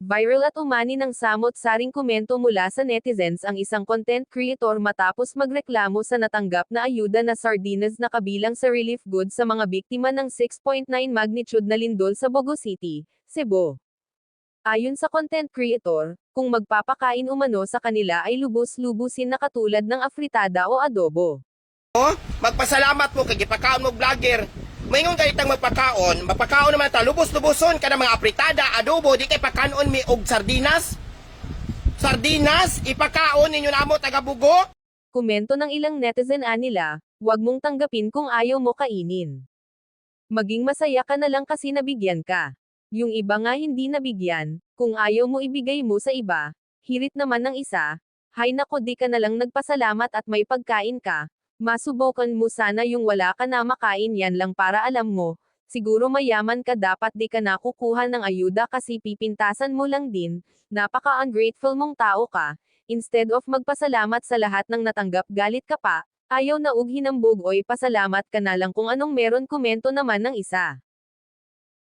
Viral at umani ng samot-saring komento mula sa netizens ang isang content creator matapos magreklamo sa natanggap na ayuda na sardinas na kabilang sa relief goods sa mga biktima ng 6.9 magnitude na lindol sa Bogo City, Cebu. Ayon sa content creator, kung magpapakain umano sa kanila ay lubos-lubusin na katulad ng afritada o adobo. Oh, magpasalamat mo kay gipakaon mo vlogger. Maingon kay tang magpakaon, mapakaon naman ta lubos-luboson ka mga apritada, adobo, di kay pakanon mi og sardinas. Sardinas, ipakaon ninyo namo taga Bugo. Komento ng ilang netizen anila, wag mong tanggapin kung ayaw mo kainin. Maging masaya ka na lang kasi nabigyan ka. Yung iba nga hindi nabigyan, kung ayaw mo ibigay mo sa iba, hirit naman ng isa, hay nako di ka na lang nagpasalamat at may pagkain ka, masubukan mo sana yung wala ka na makain yan lang para alam mo, siguro mayaman ka dapat di ka nakukuha ng ayuda kasi pipintasan mo lang din, napaka-ungrateful mong tao ka, instead of magpasalamat sa lahat ng natanggap galit ka pa, ayaw na ug hinambog oy pasalamat ka na lang kung anong meron komento naman ng isa.